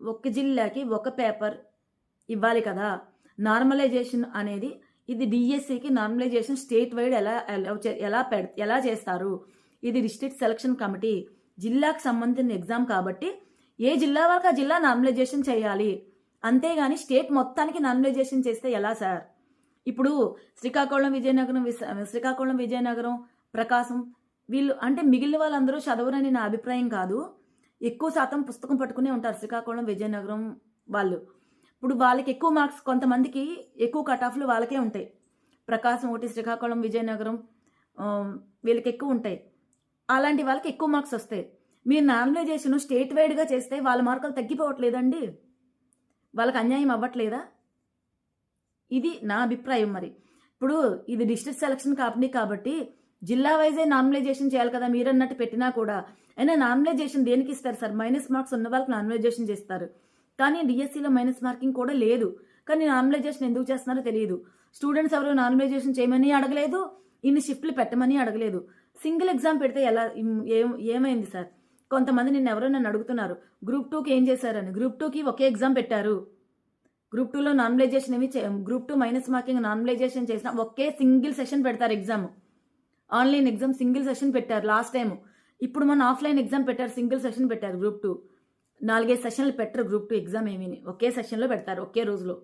ఒక జిల్లాకి ఒక పేపర్ ఇవ్వాలి కదా? నార్మలైజేషన్ అనేది ఇది డిఎస్సికి నార్మలైజేషన్ స్టేట్ వైడ్ ఎలా ఎలా ఎలా పెడ ఎలా చేస్తారు? ఇది డిస్ట్రిక్ట్ సెలక్షన్ కమిటీ జిల్లాకు సంబంధించిన ఎగ్జామ్ కాబట్టి ఏ జిల్లా వరకు ఆ జిల్లా నార్మలైజేషన్ చేయాలి? అంతేగాని స్టేట్ మొత్తానికి నార్మలైజేషన్ చేస్తే ఎలా సార్? ఇప్పుడు శ్రీకాకుళం విజయనగరం శ్రీకాకుళం విజయనగరం ప్రకాశం వీళ్ళు అంటే మిగిలిన వాళ్ళందరూ చదవరని నా అభిప్రాయం కాదు. ఎక్కువ శాతం పుస్తకం పట్టుకునే ఉంటారు. శ్రీకాకుళం విజయనగరం వాళ్ళు. ఇప్పుడు వాళ్ళకి ఎక్కువ మార్క్స్ కొంతమందికి ఎక్కువ కట్ ఆఫ్లు వాళ్ళకే ఉంటాయి. ప్రకాశం ఒకటి శ్రీకాకుళం విజయనగరం వీళ్ళకి ఎక్కువ ఉంటాయి. అలాంటి వాళ్ళకి ఎక్కువ మార్క్స్ వస్తాయి. మీరు నార్మలైజేషన్ స్టేట్ వైడ్గా చేస్తే వాళ్ళ మార్కులు తగ్గిపోవట్లేదండి? వాళ్ళకి అన్యాయం అవ్వట్లేదా? ఇది నా అభిప్రాయం మరి. ఇప్పుడు ఇది డిస్ట్రిక్ట్ సెలక్షన్ కంపెనీ కాబట్టి జిల్లా వైజే నామినలైజేషన్ చేయాలి కదా మీరు అన్నట్టు పెట్టినా కూడా. అయినా నామినలైజేషన్ దేనికి ఇస్తారు సార్? మైనస్ మార్క్స్ ఉన్న వాళ్ళకి నామినలైజేషన్ చేస్తారు. కానీ డిఎస్సిలో మైనస్ మార్కింగ్ కూడా లేదు. కానీ నామినలైజేషన్ ఎందుకు చేస్తున్నారో తెలియదు. స్టూడెంట్స్ ఎవరు నామినలైజేషన్ చేయమని అడగలేదు. ఇన్ని షిఫ్ట్లు పెట్టమని అడగలేదు. సింగిల్ ఎగ్జామ్ పెడితే ఎలా ఏం ఏమైంది సార్? కొంతమంది నిన్న ఎవరో నన్ను అడుగుతున్నారు. గ్రూప్ టూకి ఏం చేశారని. గ్రూప్ టూకి ఒకే ఎగ్జామ్ పెట్టారు. గ్రూప్ టూలో నామినలైజేషన్ ఏమి group two minus marking normalization చేసిన ఒకే సింగిల్ సెషన్ పెడతారు exam. Online exam single session పెట్టారు లాస్ట్ టైం ఇప్పుడు మన ఆఫ్లైన్ ఎగ్జామ్ పెట్టారు సింగిల్ సెషన్ పెట్టారు గ్రూప్ టూ. నాలుగైదు సెషన్లు పెట్టరు గ్రూప్ టూ ఎగ్జామ్ ఏమీ ఒకే సెషన్లో పెడతారు ఒకే రోజులో.